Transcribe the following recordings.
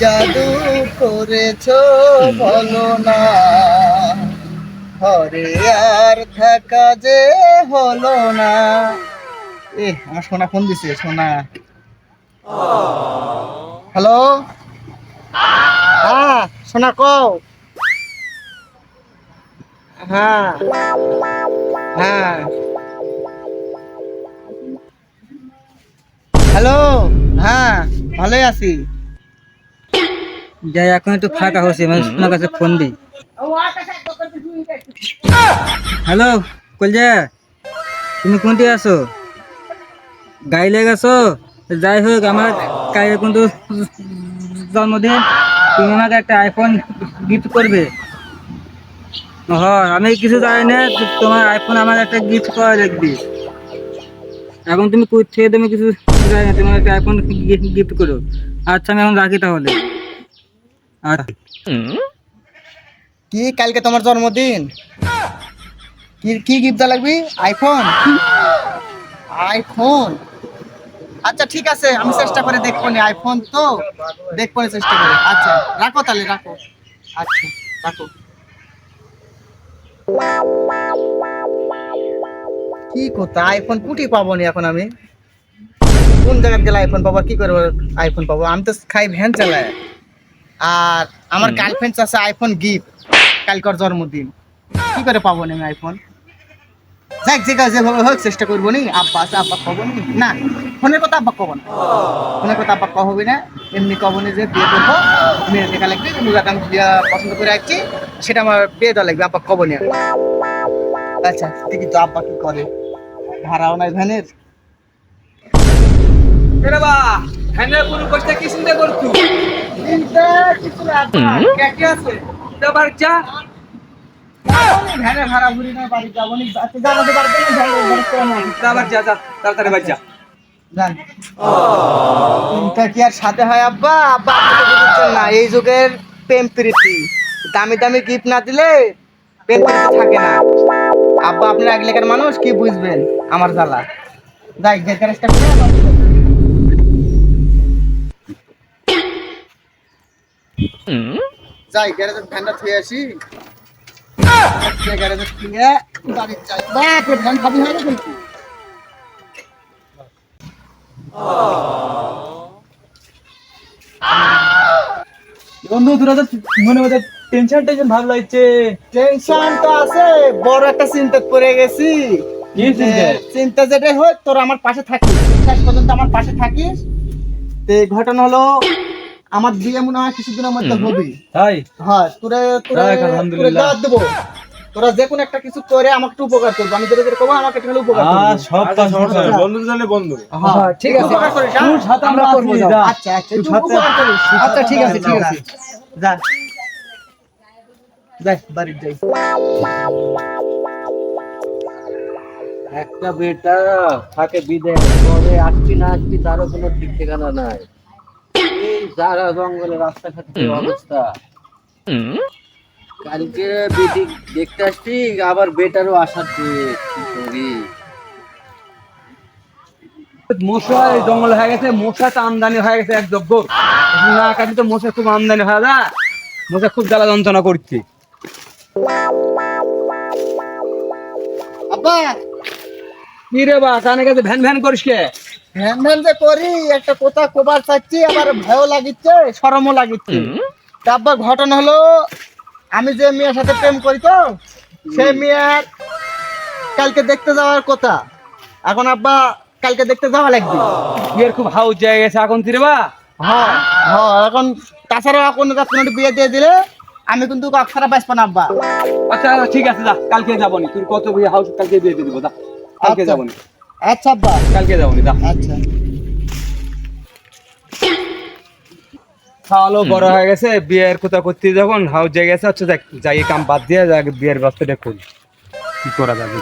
জাদু করেছ বলো না? হরে আর থাকা যে হলো না। এ, আমার সোনা ফোন দিছে, সোনা। হ্যালো? হ্যাঁ সোনা কও। হ্যাঁ। হ্যাঁ। হ্যালো? হ্যাঁ ভালোই আছি। যাই, এখন একটু ফাঁকা হচ্ছে মানে আপনার কাছে ফোন দিই। হ্যালো কলজা, তুমি কোন কোনটি আছো? গাইলে গেছো যাই হোক, আমার কাইলে কিন্তু জন্মদিন, তুমি আমাকে একটা আইফোন গিফট করবে। হ্যাঁ আমি কিছু জানি না, তোমার আইফোন আমার একটা গিফট করা লাগবে এখন তুমি কই থেকে তুমি কিছু জানি না তোমার একটা আইফোন গিফট করো। আচ্ছা আমি এখন রাখি তাহলে। কি, কালকে তোমার জন্মদিন? কি কি গিফট লাগবে? আইফোন? আইফোন? আচ্ছা ঠিক আছে, আমি চেষ্টা করে দেখব নি আইফোন তো। দেখব চেষ্টা করে। আচ্ছা রাখো তাহলে, রাখো। আচ্ছা রাখো। কি কথা, আইফোন কুটি পাবো নি এখন আমি? কোন জায়গায় গেলে আইফোন পাবো কি করব? আইফোন পাবো। আমি তো খাই ভ্যান চালাই আর আমার গার্লফ্রেন্ড আছে আইফোন গিফট কালকার জন্মদিন। কি করে পাবো না আমি আইফোন যাক যে কাজ যেভাবে হোক চেষ্টা করব নি। আব্বা আছে আব্বা কব নি। না ফোনের কথা আব্বা কব না। ফোনের কথা আব্বা কহবি না। এমনি কব নি যে বিয়ে করব। মেয়ে দেখা লাগবে বিয়ে পছন্দ করে আসছি সেটা আমার বিয়ে দেওয়া লাগবে আব্বা কব নি। আচ্ছা দেখি তো আব্বা কি করে। ভাড়াও নাই ভ্যানের। এরে বা হ্যান্ডেল পুরো করতে কি চিন্তা করছু? এই যুগের প্রেম প্রীতি দামি দামি গিফট না দিলে প্রেম থাকে না আব্বা আপনার আগলেকার মানুষ কি বুঝবেন আমার জ্বালা যাই করে যাই গ্যারেজের ফ্যানটা থুয়ে আসি। গ্যারেজে থুয়ে বাড়ি যাই বাপরে ফ্যান খাবি হয় না কিন্তু বন্ধু তোরা তো মনে মধ্যে টেনশন টেনশন ভাব লাগছে। টেনশন তো আছে বড় একটা চিন্তা পড়ে গেছি। চিন্তা? যে চিন্তা? যেটা হোক তোর আমার পাশে থাকিস। শেষ পর্যন্ত আমার পাশে থাকিস। তো ঘটনা হলো আমার বিয়ে মনে হয় কিছুদিনের মধ্যে হবে তাই? হয় তোরে তোরে তোরে আলহামদুলিল্লাহ। দাওয়াত দেবো। তোরা যে কোনো একটা কিছু করে আমাকে একটু উপকার করব। আমি যেটা যেটা আমাকে একটু হলে উপকার করব। সব সমস্যা নেই, বন্ধু জানলে বন্ধু। হ্যাঁ, ঠিক আছে। উপকার করিস হ্যাঁ? তুই সাথে আমরা করব, আচ্ছা আচ্ছা তুই সাথে- উপকার করিস। আচ্ছা ঠিক আছে ঠিক আছে। যা। যাই বাড়ি যাই। একটা বেটা থাকে বিদেশ কবে আসবি না আসবি তারও কোনো ঠিক ঠিকানা নাই। এই যারা জঙ্গলে রাস্তাঘাটের অবস্থা। কালকে বেটি দেখতে আসছি আবার বেটারও আসার করি। মশা জঙ্গল হয়ে গেছে মশা তো আমদানি হয়ে গেছে এক যোগ্য না কাটি তো মশা খুব আমদানি হয় না মশা খুব জ্বালা যন্ত্রণা করছে। আব্বা! কি রে বা কানে কাছে ভ্যান ভ্যান করিস কে? ধ্যান ধ্যান যে করি একটা কথা কোবার চাচ্ছি আবার ভয়ও লাগিচ্ছে শরমও লাগিচ্ছে। তা আব্বা ঘটনা হলো আমি যে মেয়ের সাথে প্রেম করি তো সে মেয়ের কালকে দেখতে যাওয়ার কথা। এখন আব্বা কালকে দেখতে যাওয়া লাগবে। বিয়ের খুব হাউস জায়গা গেছে এখন বা হ্যাঁ হ্যাঁ এখন তাছাড়া কোনো কোনো বিয়ে দিয়ে দিলে আমি কিন্তু ছাড়া বাঁচবো না আব্বা। আচ্ছা আচ্ছা, ঠিক আছে যা কালকে যাবনি তুই কত বিয়ে হাউস কালকে দিয়ে দিয়ে দেবো যা কালকে আচ্ছা। যাবনি আচ্ছা আব্বা কালকে যাবনি যা। আচ্ছা। খাওয়ালো বড় হয়ে গেছে বিয়ের কোথা করতে যখন হাউস জায়গা গেছে আচ্ছা দেখ যাই কাম বাদ দিয়ে যাক বিয়ের ব্যবস্থাটা করি কি করা যাবে?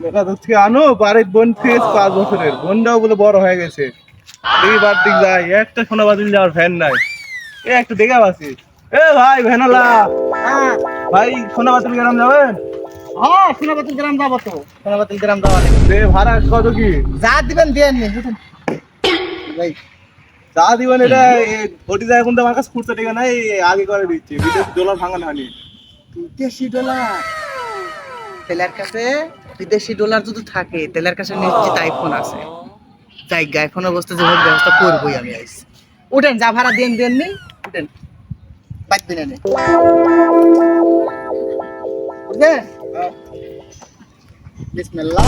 এটা তো থেকে আনো বাড়ির বোন থেকে পাঁচ বছরের। বোনটাও বলে বড় হয়ে গেছে। দেখি বার দিক যাই একটা সোনা বাতিল যাওয়ার ফ্যান নাই। এ একটু দেখে পাচ্ছি এ ভাই ভ্যানালা হ্যাঁ ভাই সোনা বাতিল গ্রাম যাবেন? হ্যাঁ সোনাবাতিল গ্রাম যাব তো। সোনাবাতিল গ্রাম যাওয়া লাগবে। দে ভাড়া কত কি? যা দিবেন দিয়ে ভাই তা দিবেন এটা ঘটি যায় কিন্তু আমার কাছে খুঁড়তে টিকা নাই আগে করে দিচ্ছি। বিদেশি ডলার ভাঙানো হয়নি। বিদেশি ডলার। তেলের কাছে বিদেশি ডলার যদি থাকে তেলের কাছে নিশ্চিত আইফোন আছে। জায়গা আইফোন অবস্থা যেভাবে ব্যবস্থা করবোই আমি আইস। উঠেন যা ভাড়া দেন দেন নি উঠেন। বাদ দিন এনে উঠবেন বিসমিল্লাহ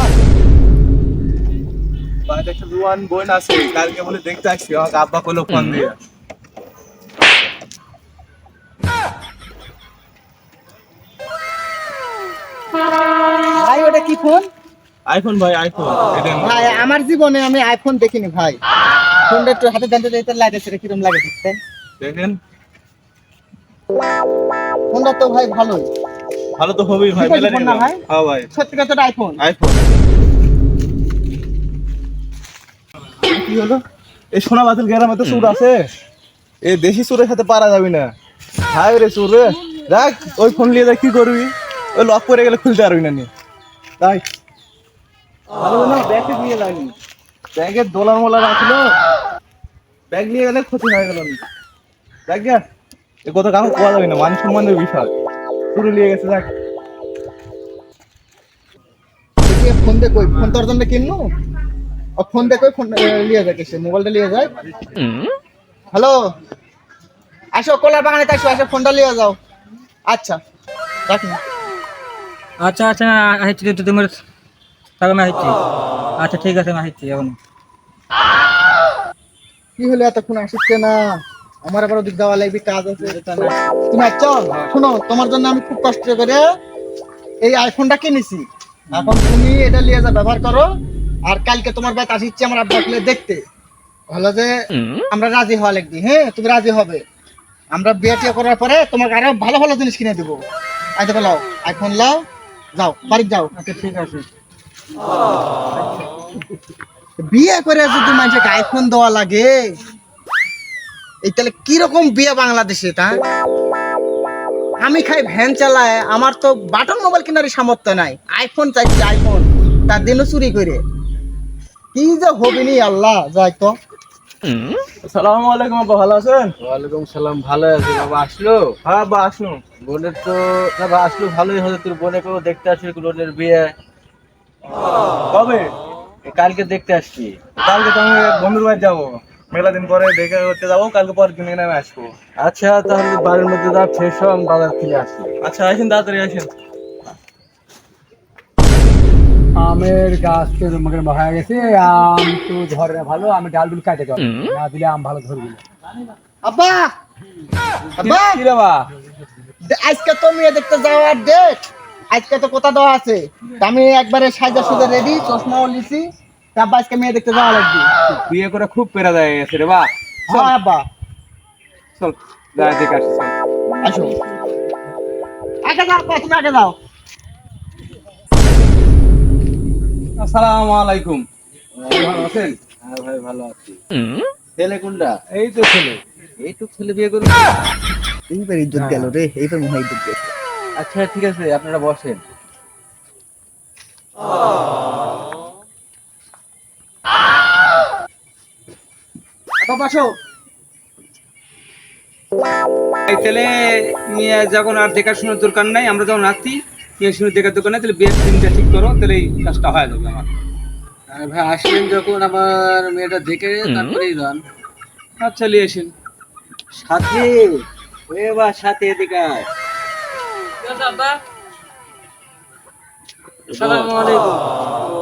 বাড়িতে একটা জুয়ান বোন আছে কালকে বলে দেখতে আসছি আমাকে আব্বা করল ফোন দিয়ে ভাই ওটা কি ফোন আইফোন ভাই আইফোন ভাই আমার জীবনে আমি আইফোন দেখিনি ভাই। ফোনটা একটু হাতে জানতে চাইতে লাগে সেটা কিরম লাগে দেখতে? দেখেন। ফোনটা তো ভাই ভালোই। ভালো তো হবেই ভাই মেলা ফোন না ভাই? হ্যাঁ? ভাই। সত্যি কথা আইফোন আইফোন কি হলো? এই সোনা বাতিল গ্রামে তো চুর আছে। এই দেশি চুরের সাথে পারা যাবে না। হাই রে চুর রে। দেখ ওই ফোন নিয়ে দেখ কি করবি। ওই লক করে গেলে খুলতে পারবি না নি। তাই। ভালো না? ব্যাগে নিয়ে যায়নি। ব্যাগে ডলার মোলা রাখল ব্যাগ নিয়ে গেলে ক্ষতি হয়ে গেল দেখ গা এ কথা কাউকে কোয়া যাবে না। মান সম্মানের বিষয়। নিয়ে গেছে দেখি ফোন দে কই ফোন তোর জন্য কিনলু? ও ফোন দে কই ফোন লিয়ে যায় সে মোবাইলটা লিয়ে যায় হ্যালো? আসো কলার বাগানে আসো আসো ফোনটা লিয়ে যাও। আচ্ছা রাখুন আচ্ছা আচ্ছা আহিছি তো তোমার আমি আহিছি আচ্ছা ঠিক আছে আমি আহিছি এখন। কি হলো এতক্ষণ আসছে না আমার আবার ওদিক দেওয়া লাগবে কাজ আছে তুমি আচ্ছা শোনো তোমার জন্য আমি খুব কষ্ট করে এই আইফোনটা কিনেছি। এখন তুমি এটা নিয়ে যা ব্যবহার করো। আর কালকে তোমার ব্যাট আসিচ্ছে আমার আব্বা খুলে দেখতে। হলো যে আমরা রাজি হওয়া লাগবে। হ্যাঁ তুমি রাজি হবে। আমরা বিয়ে টিয়ে করার পরে তোমাকে আরও ভালো ভালো জিনিস কিনে দেবো। আইতে লাও আইফোন লাও যাও বাড়ি যাও। আচ্ছা ঠিক আছে। বিয়ে করে যদি মানুষকে আইফোন দেওয়া লাগে এই তাহলে কীরকম বিয়ে বাংলাদেশে তা আমি খাই ভ্যান চালায় আমার তো বাটন মোবাইল কেনার সামর্থ্য নাই। আইফোন চাইছি আইফোন তার দিনও চুরি করে। কি যে হবে নি আল্লাহ যাই তো। সালাম আলাইকুম ভালো আছেন? ওয়ালাইকুম সালাম ভালো আছি। বাবা আসলো? হ্যাঁ আব্বা আসুন বোনের তো না বা আসলো ভালোই হতো তোর বোনেকেও দেখতে আসলি বোনের বিয়ে? কবে? কালকে দেখতে আসছি। কালকে তো আমি বন্ধুর বাড়ি যাব। মেলা দিন পরে দেখা করতে যাব কালকে পরের দিন এখানে আমি আসব। আচ্ছা তাহলে বাড়ির মধ্যে যা ফ্রেশ হও আমি বাজার থেকে আসি আচ্ছা আসেন তাড়াতাড়ি আসেন। আমের গাছ তো মগের হয়ে গেছে আম তো ধরে না ভালো আমি ডাল ডুল কাটে যাব না দিলে আম ভালো ধরবি না। আব্বা! আব্বা! কি রে বা আজকে তো মেয়ে দেখতে যাওয়ার ডেট আজকে তো কোথা দেওয়া আছে? আমি একবারে সাজা সুজা রেডি চশমাও লিছি তা আব্বা আজকে মেয়ে দেখতে যাওয়া লাগবে। বিয়ে করে খুব পেরা যায় গেছে রে বা। হ্যাঁ আব্বা চল যা দেখে আসি আসো। আগে যাও তুমি আগে যাও। আসসালামু আলাইকুম। ভালো আছেন? হ্যাঁ ভাই ভালো আছি। ছেলে কোনটা? এই তো ছেলে। এইটুক ছেলে বিয়ে করবে এইবার ইজ্জত গেল রে এইবার মহা ইজ্জত গেল আচ্ছা ঠিক আছে আপনারা বসেন। আসো এই যখন আর দেখাশোনার দরকার নাই আমরা যখন আসছি মেয়ে শুনে দেখার দরকার নাই তাহলে বিয়ের দিনটা ঠিক করো তাহলে এই কাজটা হয়ে যাবে আমার। ভাই আসলেন যখন আমার মেয়েটা দেখে তারপরেই যান। আচ্ছা নিয়ে আসেন। সাথে ওরে বা সাথে এদিকে। আলাইকুম।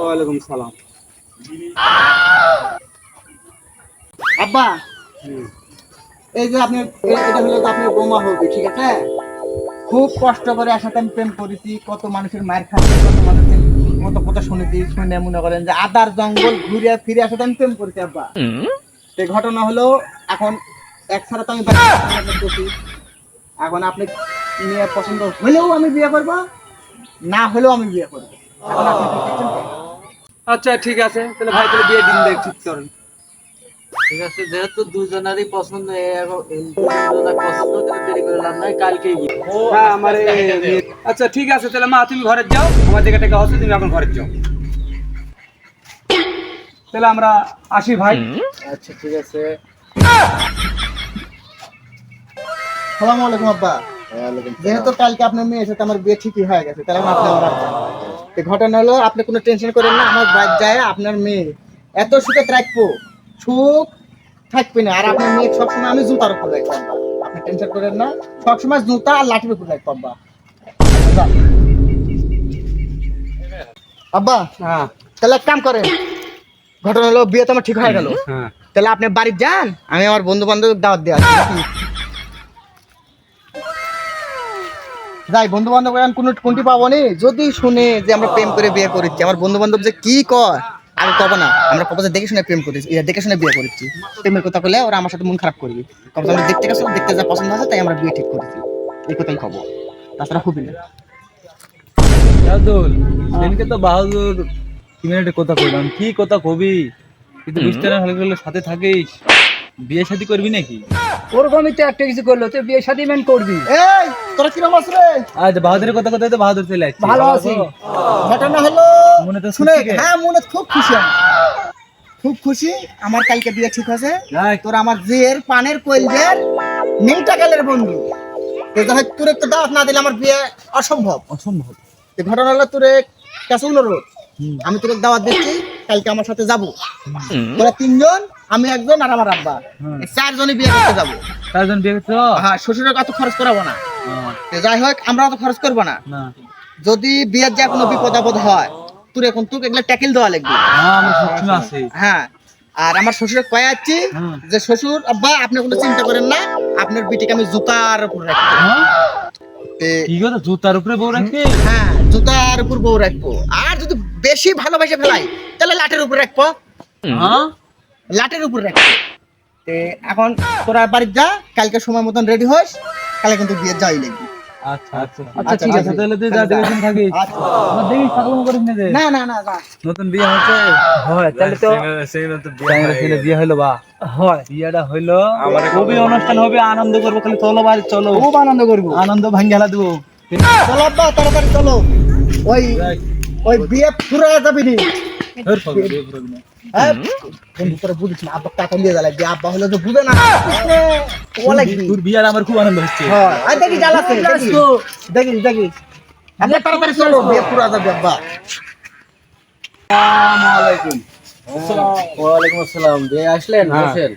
ওয়ালাইকুম সালাম। আব্বা, এই যে আপনি এটা হলো তো বৌমা হবে, ঠিক আছে? খুব কষ্ট করে একসাথে আমি প্রেম করেছি, কত মানুষের মায়ের খাচ্ছি কত মানুষের কত কথা শুনেছি, শুনে মনে করেন যে আদার জঙ্গল ঘুরে ফিরে একসাথে আমি প্রেম করেছি, আব্বা। এই ঘটনা হলো, এখন এক ছাড়া তো আমি করতেছি এখন আপনি মেয়ে পছন্দ হলেও আমি বিয়ে করব, না হলেও আমি বিয়ে করব? আচ্ছা ঠিক আছে। তাহলে ভাই, তাহলে বিয়ে দিন দেখ ঠিক করেন ঠিক আছে? যেহেতু দুজনারই পছন্দ এ- এখন এই দুজনার পছন্দ দেরি করে লাভ নাই কালকেই বিয়ে হ্যাঁ আমার আচ্ছা ঠিক আছে তাহলে মা তুমি ঘরে যাও আমার দিকে টাকা আছে তুমি এখন ঘরে যাও। তাহলে আমরা আসি ভাই। আচ্ছা ঠিক আছে। সালাম আলাইকুম আব্বা। যেহেতু কালকে আপনার মেয়ের সাথে আমার বিয়ে ঠিকই হয়ে গেছে তাহলে আপনি আমার ঘটনা হলো আপনি কোনো টেনশন করেন না আমার বাইক যায় আপনার মেয়ে। এত সুখে রাখব সুখ থাকবে না। আর আপনার মেয়ে সবসময় আমি জুতার উপর আব্বা। আপনি টেনশন করেন না। সবসময় জুতা আর লাঠির উপর রাখব আব্বা হ্যাঁ। তাহলে এক কাম করেন ঘটনা হলো বিয়ে তো আমার ঠিক হয়ে গেল। হ্যাঁ। তাহলে আপনি বাড়ি যান আমি আমার বন্ধু বান্ধব দাওয়াত দিয়ে আসি যাই বন্ধু বান্ধব কোন কোনটি পাবো নি। যদি শুনে যে আমরা প্রেম করে বিয়ে করেছি আমার বন্ধু বান্ধব যে কি কর আমি কব না আমরা কব দেখে শুনে প্রেম করেছি ইয়া, দেখে শুনে বিয়ে করেছি প্রেমের কথা বলে ওরা আমার সাথে মন খারাপ করবে। কব যে আমরা দেখতে গেছো দেখতে যা পছন্দ আছে তাই আমরা বিয়ে ঠিক করেছি। এই কথাই কব। তাছাড়া খুবই না। সেদিনকে তো বাহাদুর কথা কইলাম। কি কথা কবি? কিন্তু বুঝতে না হলে সাথে থাকিস। বিয়ে শাদি করবি নাকি? ওরকমই তো একটা কিছু করল তো বিয়ে শাদী মেন করবি। এই তোরা কিরম আছ রে? আজ বাহাদুরের কথা কথা তো বাহাদুর চলে আসছে। ভালো আছি। ঘটনা হলো মনে তো শুনে হ্যাঁ মনে খুব খুশি আমি খুব খুশি আমার কালকে বিয়ে ঠিক আছে তোর আমার জের পানের কইলজের মিংটা কালের বন্ধু। তোর একটু দাওয়াত না দিলে আমার বিয়ে অসম্ভব। অসম্ভব। ঘটনা হলো তোর কাছে অনুরোধ আমি তোকে দাওয়াত দিচ্ছি কালকে আমার সাথে যাব। তোরা তিনজন আমি একজন আর আমার আব্বা। চারজনই বিয়ে করতে যাব। চারজন বিয়ে করছ হ্যাঁ শ্বশুরের কত খরচ করাবো না। যাই হোক আমরা অত খরচ করব না। না। যদি বিয়ের যা কোনো বিপদ আপদ হয় তোর এখন তোকে এগুলো ট্যাকেল দেওয়া লাগবে। হ্যাঁ হ্যাঁ আর আমার কয়ে যে শ্বশুর আব্বা আপনি কোনো চিন্তা করেন না আপনার বিটিকে আমি জুতার উপর রাখব। হ্যাঁ? জুতার উপরে বউ রাখবি? হ্যাঁ জুতার উপর বউ রাখব। আর যদি বেশি ভালোবাসে ফেলাই তাহলে লাটের উপর রাখব। হ্যাঁ? লাটের উপর রাখব। এখন তোরা বাড়ি যা কালকে সময় মতন রেডি হোস কালকে কিন্তু বিয়ে যাই লাগবে। আচ্ছা আচ্ছা আচ্ছা, ঠিক আছে। তাহলে তুই যা দেখে থাকিস। আচ্ছা। আমার দেখিস পাগলামো করিস না রে না না না না। নতুন বিয়ে হচ্ছে হয় তাহলে তো চ্যাংড়া ছেলে বিয়ে হইল বা? হয়। বিয়েটা হইল। খুবই অনুষ্ঠান হবে? আনন্দ করব। খালি চলো বাড়ি চলো। খুব আনন্দ করব। আনন্দ ভাঙ্গেলা দেবো চলো তাড়াতাড়ি চলো। ওই ওই বিয়ে পুরো যাবি নি। হ্যাঁ বুঝিস না আব্বা টাকা নিয়ে জ্বালাই দিয়ে আব্বা হলে তো বুঝে না। ও লাগবি। তোর বিয়ার আমার খুব আনন্দ হচ্ছে। হ্যাঁ আর দেখি জ্বালাতে দেখি। দেখি দেখি। তাড়াতাড়ি চলো বিয়ে পুরো যাবে আব্বা। ওয়ালাইকুম আসসালাম। বে আসলেন হ্যাঁ।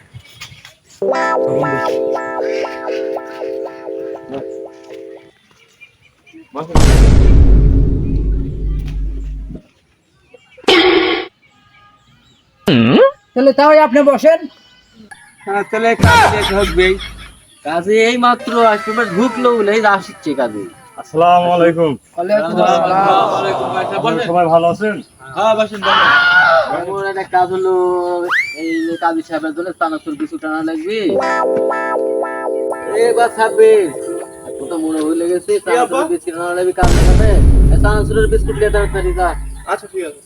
তাহলে তাও আপনি বসেন। হ্যাঁ, তাহলে কাজে ঢুকবে কাজে এই মাত্র আসলে ঢুকলো বলে আসছে কাজে। আসসালামু আলাইকুম। সবাই ভালো আছেন? হ্যাঁ বাসেন আমার একটা কাজ হলো এই কাজী সাহেবের জন্য চানাচুর কিছু টানা লাগবে। এবার থাকবে এখন তো মনে হয়ে লেগেছে চানাচুর বিস্কুট টানা লাগবে কাজী আচ্ছা ঠিক আছে।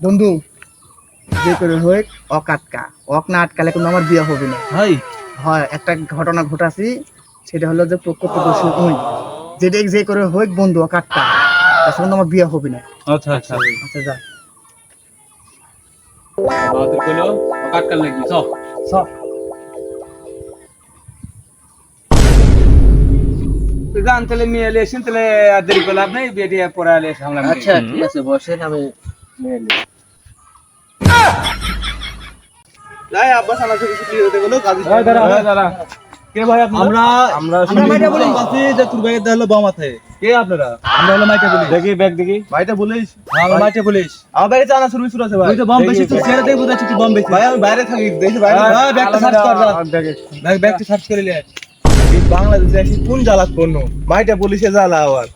বন্ধু যে করে হোক অক আটকা। অক না আটকালে কিন্তু আমার বিয়ে হবে না। হাই। হয় একটা ঘটনা ঘটাছি সেটা হলো যে প্রকৃত দোষী ওই যেটা যে করে হোক বন্ধু অক আটকা। তাছাড়া আমার বিয়ে হবে না। আচ্ছা আচ্ছা। আচ্ছা যা। বাহাদুর কইলো কাটকার লাগবি সব সব জান তাহলে মেয়ে এলে এসেন তাহলে আর দেরি করলে আপনি বিয়ে টিয়ে পরে এলে সামলাম আচ্ছা ঠিক আছে বসেন আমি নিই। হতে গেল কাজী দাঁড়া দাঁড়া কে ভাই আপনারা? আমরা আমরা আমরা মাইটা বলি। আছি যে তোর ভাইয়ের হলো বাম আছে কে আপনারা? আমরা হলো মাইটা পুলিশ দেখি ব্যাগ দেখি। ভাইটা বলিস? আমরা মাইটা পুলিশ আমার ব্যাগে চানা সুরবি সুর আছে ভাই। ওই তো বম বেশি তুই ছেড়ে দেই বুঝাচ্ছি তুই বম বেশি। ভাই আমি বাইরে থাকি দেখি বাইরে। হ্যাঁ, ব্যাগটা সার্চ কর ব্যাগ ব্যাগটা সার্চ করে লে এই বাংলাদেশে আসি কোন জ্বালাত পণ্য ভাইটা পুলিশে জ্বালা আবার।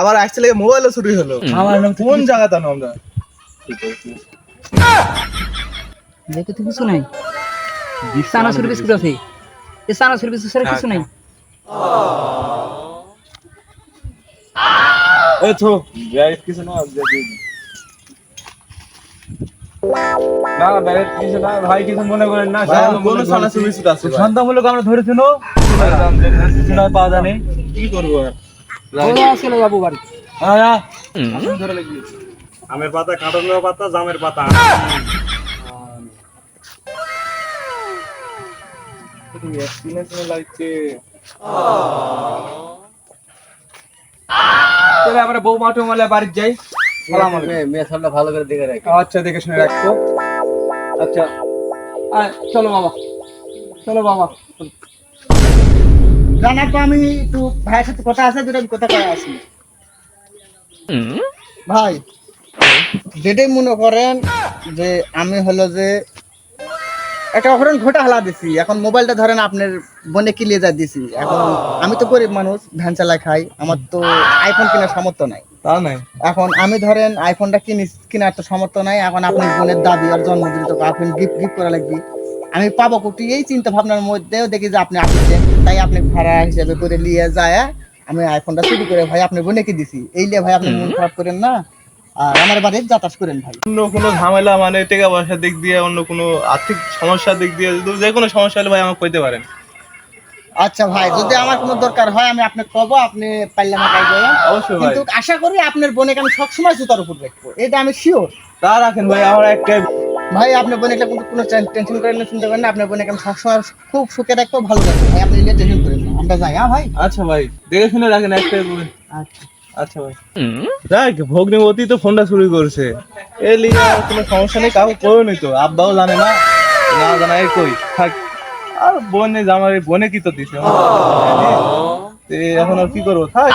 আবার আসছে লেগে মোবাইলও চুরি হলো। আমার কোন জায়গাতে আনো আমরা দেখে তো কিছু নাই। চানাচুর বিস্কুট আছে। এই চানাচুর বিস্কুট ছাড়া কিছু নাই। তো ব্যাগ কিছু না না ভাই কিছু মনে করেন না ভাই, আমার কোনো আছে চুনার আমের পাতা কাঁঠালের পাতা জামের পাতা। আমরা বউ মাঠে মালে বাড়ির যাই। সালাম মেয়ে সামনে ভালো করে দেখে রাখ। আচ্ছা দেখে শুনে আচ্ছা। চলো মামা চলো মামা জানা তো আমি একটু ভাইয়ের সাথে কথা আছে দুটো কথা কয়ে আসি। ভাই যেটাই মনে করেন যে আমি হলো যে একটা ঘটা হালা দিছি। এখন মোবাইলটা ধরেন আপনার বনে কিলিয়ে যা দিছি। এখন আমি তো গরিব মানুষ ভ্যান চালাই খাই আমার তো আইফোন কেনার সামর্থ্য নাই। তা নাই। এখন আমি ধরেন আইফোনটা কিনি কেনার তো সামর্থ্য নাই। এখন আপনার বোনের দাবি আর জন্মদিন তো আইফোন গিফট গিফট করা লাগবে। আমি পাবো কুটি এই চিন্তা ভাবনার মধ্যেও দেখি যে আপনি আসছেন তাই আপনি ভাড়া হিসেবে করে নিয়ে যায় আমি আইফোনটা চুরি করে ভাই আপনার বোনকে দিছি? এই লিয়ে ভাই আপনি মন খারাপ করেন না? আর আমার বাড়ির যাতায়াত করেন ভাই। অন্য কোনো ঝামেলা মানে টাকা পয়সার দিক দিয়ে অন্য কোনো আর্থিক সমস্যার দিক দিয়ে যদি যে কোনো সমস্যা হলে ভাই আমাকে কইতে পারেন। আচ্ছা ভাই যদি আমার কোনো দরকার হয় আমি আপনাকে কবো আপনি পারলে আমাকে আইবেন অবশ্যই ভাই। কিন্তু আশা করি আপনার বোনকে আমি সবসময় জুতার উপর রাখব এটা আমি শিওর তা রাখেন ভাই আমার একটা ভাই আপনার বোনকে কিন্তু কোনো টেনশন করেন না চিন্তা করেন না। আপনার বোনকে আমি সবসময় খুব সুখে রাখব ভালো রাখব। ভাই আপনি নিয়ে টেনশন করেন না। আমরা যাই হ্যাঁ ভাই? আচ্ছা ভাই দেখে শুনে রাখেন একটা বলবেন আচ্ছা। আচ্ছা ভাই। দেখ ভগ্নিবতী তো ফোনটা শুরু করছে। এ আর কোনো সমস্যা নেই কাউকে কই নি তো। আব্বাও জানে না না জানা এই কই। থাক আর বোনে জামাই বোনে কি তো দিছে? এখন আর কি করব? থাক।